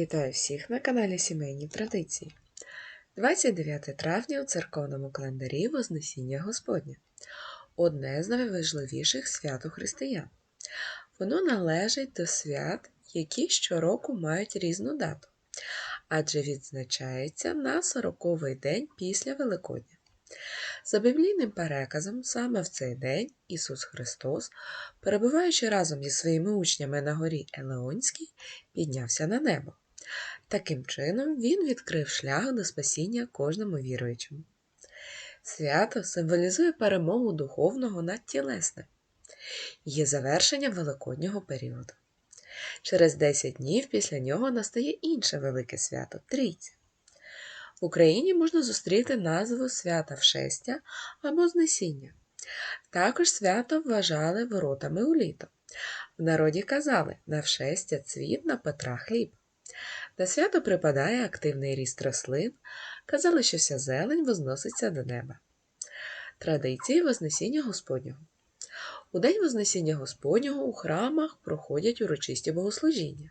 Вітаю всіх на каналі Сімейні Традиції. 29 травня у церковному календарі Вознесіння Господнє одне з найважливіших свят у християн. Воно належить до свят, які щороку мають різну дату, адже відзначається на 40-й день після Великодня. За біблійним переказом, саме в цей день Ісус Христос, перебуваючи разом зі своїми учнями на горі Елеонській, піднявся на небо. Таким чином, Він відкрив шлях до спасіння кожному віруючому. Свято символізує перемогу духовного над тілесним, є завершення великоднього періоду. Через 10 днів після нього настає інше велике свято Трійця. В Україні можна зустріти назву свята Вшестя або Знесіння. Також свято вважали воротами у літо. В народі казали на вшестя цвіт на Петра хліб. На свято припадає активний ріст рослин, казали, що вся зелень возноситься до неба. Традиції Вознесіння Господнього. У День Вознесіння Господнього у храмах проходять урочисті богослужіння.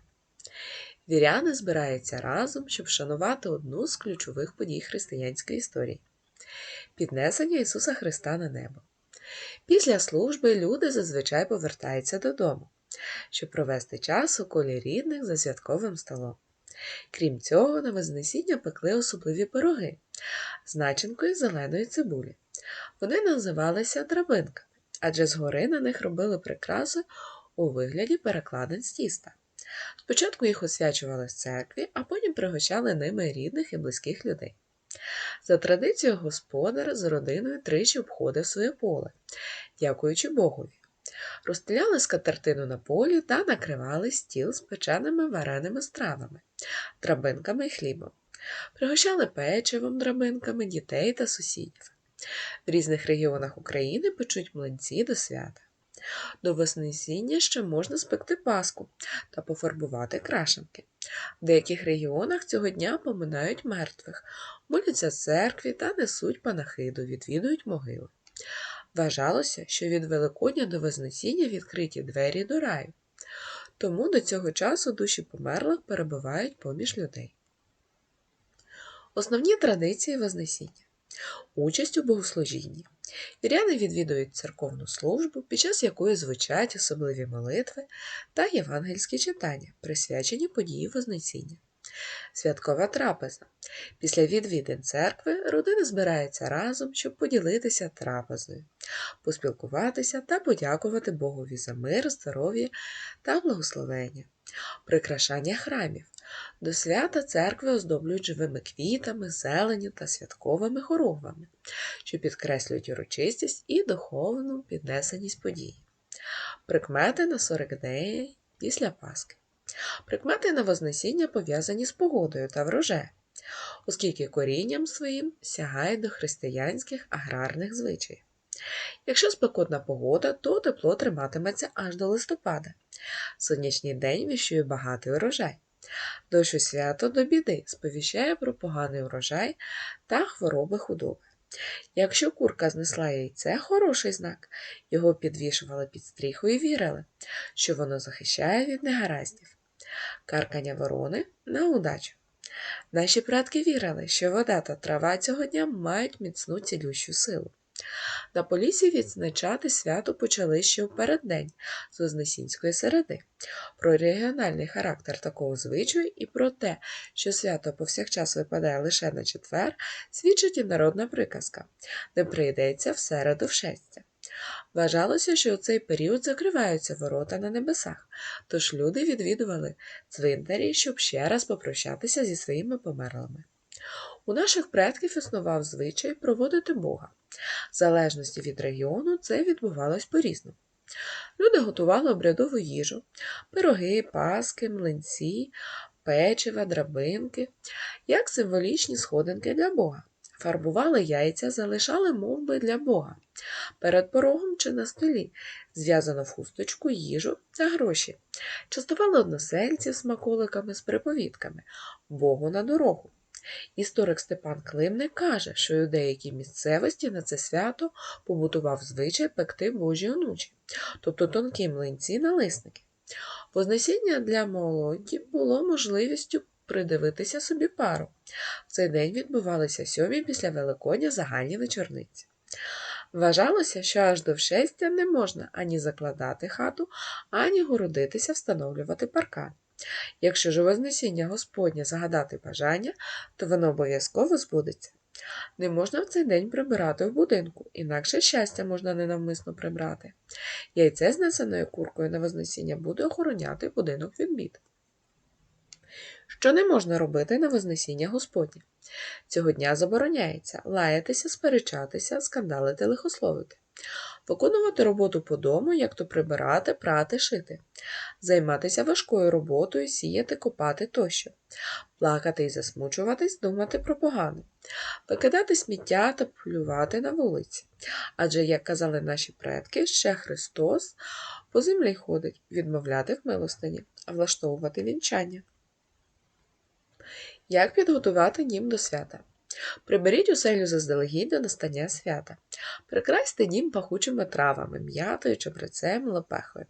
Віряни збираються разом, щоб вшанувати одну з ключових подій християнської історії піднесення Ісуса Христа на небо. Після служби люди зазвичай повертаються додому, щоб провести час у колі рідних за святковим столом. Крім цього, на Вознесіння пекли особливі пироги з начинкою зеленої цибулі. Вони називалися драбинками, адже згори на них робили прикраси у вигляді перекладин з тіста. Спочатку їх освячували в церкві, а потім пригощали ними рідних і близьких людей. За традицією господар з родиною тричі обходив своє поле, дякуючи Богові. Розстріляли скатертину на полі та накривали стіл з печеними вареними стравами, драбинками і хлібом. Пригощали печивом драбинками дітей та сусідів. В різних регіонах України печуть млинці до свята. До Вознесіння ще можна спекти паску та пофарбувати крашенки. В деяких регіонах цього дня поминають мертвих, моляться церкві та несуть панахиду, відвідують могили. Вважалося, що від Великодня до Вознесіння відкриті двері до раю, тому до цього часу душі померлих перебувають поміж людей. Основні традиції Вознесіння участь у богослужінні. Віряни відвідують церковну службу, під час якої звучать особливі молитви та євангельські читання, присвячені події Вознесіння. Святкова трапеза. Після відвідин церкви родини збираються разом, щоб поділитися трапезою, поспілкуватися та подякувати Богові за мир, здоров'я та благословення, прикрашання храмів. До свята церкви оздоблюють живими квітами, зеленю та святковими хоругвами, що підкреслюють урочистість і духовну піднесеність події. Прикмети на 40 днів після Пасхи. Прикмети на Вознесіння пов'язані з погодою та врожаєм, оскільки корінням своїм сягає до християнських аграрних звичаїв. Якщо спекотна погода, то тепло триматиметься аж до листопада. Сонячний день віщує багатий урожай. Дощ у свято до біди сповіщає про поганий урожай та хвороби худоби. Якщо курка знесла яйце хороший знак, його підвішували під стріху і вірили, що воно захищає від негараздів. Каркання ворони на удачу. Наші предки вірили, що вода та трава цього дня мають міцну цілющу силу. На полісі відзначати свято почали ще в переддень з Вознесінської середи. Про регіональний характер такого звичаю і про те, що свято повсякчас випадає лише на четвер, свідчить і народна приказка, де прийдеться в середу в шестя. Вважалося, що у цей період закриваються ворота на небесах, тож люди відвідували цвинтарі, щоб ще раз попрощатися зі своїми померлими. У наших предків існував звичай проводити Бога. В залежності від регіону це відбувалось по-різному. Люди готували обрядову їжу, пироги, паски, млинці, печива, драбинки, як символічні сходинки для Бога. Фарбували яйця, залишали мовби для Бога. Перед порогом чи на столі зв'язано в хусточку їжу та гроші. Частували односельців смаколиками з приповідками Богу на дорогу. Історик Степан Климник каже, що у деякій місцевості на це свято побутував звичай пекти божі онучі, тобто тонкі млинці налисники. Вознесіння для молоді було можливістю придивитися собі пару. В цей день відбувалися сьомі після Великодня загальні вечорниці. Вважалося, що аж до вшестя не можна ані закладати хату, ані городитися, встановлювати паркан. Якщо ж у Вознесіння Господнє загадати бажання, то воно обов'язково збудеться. Не можна в цей день прибирати в будинку, інакше щастя можна ненавмисно прибрати. Яйце з несеною куркою на Вознесіння буде охороняти будинок від бід. Що не можна робити на Вознесіння Господнє? Цього дня забороняється лаятися, сперечатися, скандалити, лихословити, виконувати роботу по дому, як то прибирати, прати, шити, займатися важкою роботою, сіяти, копати тощо, плакати і засмучуватись, думати про погане, викидати сміття та плювати на вулиці. Адже, як казали наші предки, ще Христос по землі ходить відмовляти в милостині, влаштовувати вінчання. Як підготувати дім до свята? Приберіть оселю заздалегідь до настання свята. Прикрасьте дім пахучими травами, м'ятою, чабрецем, лопехою.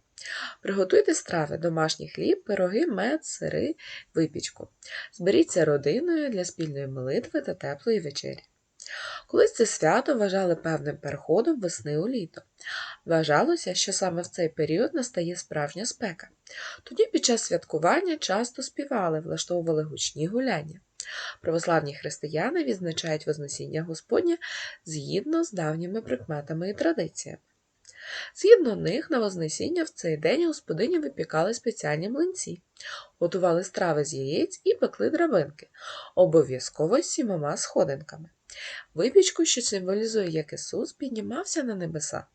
Приготуйте страви, домашній хліб, пироги, мед, сири, випічку. Зберіться родиною для спільної молитви та теплої вечері. Колись це свято вважали певним переходом весни у літо. Вважалося, що саме в цей період настає справжня спека. Тоді під час святкування часто співали, влаштовували гучні гуляння. Православні християни відзначають Вознесіння Господнє згідно з давніми прикметами і традиціями. Згідно них, на Вознесіння в цей день господині випікали спеціальні млинці, готували страви з яєць і пекли драбинки, обов'язково з сімома сходинками. Випічку, що символізує, як Ісус піднімався на небеса.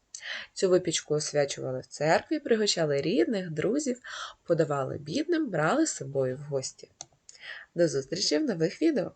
Цю випічку освячували в церкві, пригощали рідних, друзів, подавали бідним, брали з собою в гості. До зустрічі в нових відео!